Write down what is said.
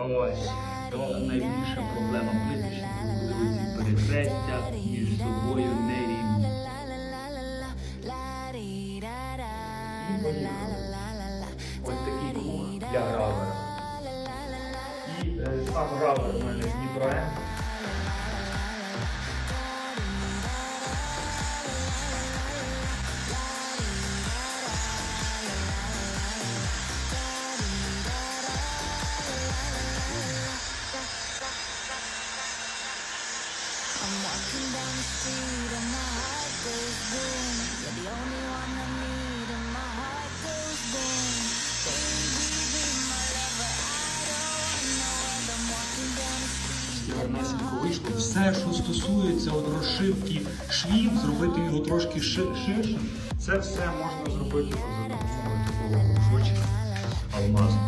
Ось, то найбільша проблема коли перехрестя між собою не рівні. Ось такий круг для гравера. І е, сам гравер у мене з М. Все, що стосується от розшивки швів, зробити його трошки ши- ширшим, це все можна зробити за допомогою такого кружочка алмазного.